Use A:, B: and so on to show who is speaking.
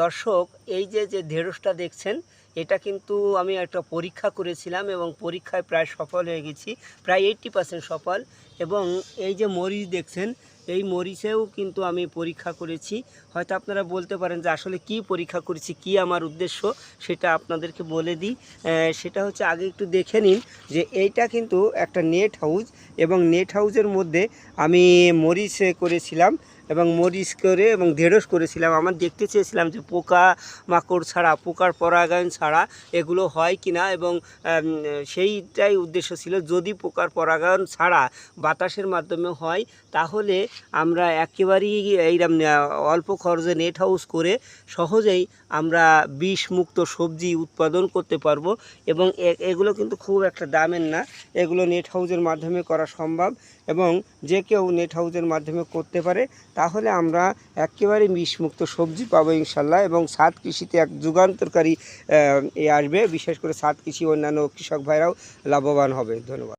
A: দর্শক, এই যে যে ঢেঁড়সটা দেখছেন, এটা কিন্তু আমি একটা পরীক্ষা করেছিলাম এবং পরীক্ষায় প্রায় সফল হয়ে গেছি, প্রায় এইট্টি পার্সেন্ট সফল। এবং এই যে মরিচ দেখছেন, এই মরিচেও কিন্তু আমি পরীক্ষা করেছি। হয়তো আপনারা বলতে পারেন যে, আসলে কি পরীক্ষা করেছি, কি আমার উদ্দেশ্য, সেটা আপনাদেরকে বলে দিই। সেটা হচ্ছে আগে একটু দেখে নিন যে, এইটা কিন্তু একটা নেট হাউস এবং নেট হাউসের মধ্যে আমি মরিচ করেছিলাম। এবং মরিচ করে এবং ঢেঁড়স করেছিলাম। আমার দেখতে চেয়েছিলাম যে পোকা মাকড় ছাড়া, পোকার পরাগায়ন ছাড়া এগুলো হয় কি না এবং সেইটাই উদ্দেশ্য ছিল যদি পোকার পরাগায়ন ছাড়া বাতাসের মাধ্যমে হয়, তাহলে আমরা একেবারেই এইরকম অল্প খরচে নেট হাউস করে সহজেই আমরা বিষমুক্ত সবজি উৎপাদন করতে পারব এবং এগুলো কিন্তু খুব একটা দামের না। এগুলো নেট হাউসের মাধ্যমে করা সম্ভব এবং যে কেউ নেট হাউসের মাধ্যমে করতে পারে তাহলে আমরা একেবারে বিষমুক্ত সবজি পাবো ইনশাল্লাহ এবং সাত কৃষিতে এক যুগান্তরকারী আসবে। বিশেষ করে সাত কৃষি অন্যান্য কৃষক ভাইরাও লাভবান হবে। ধন্যবাদ।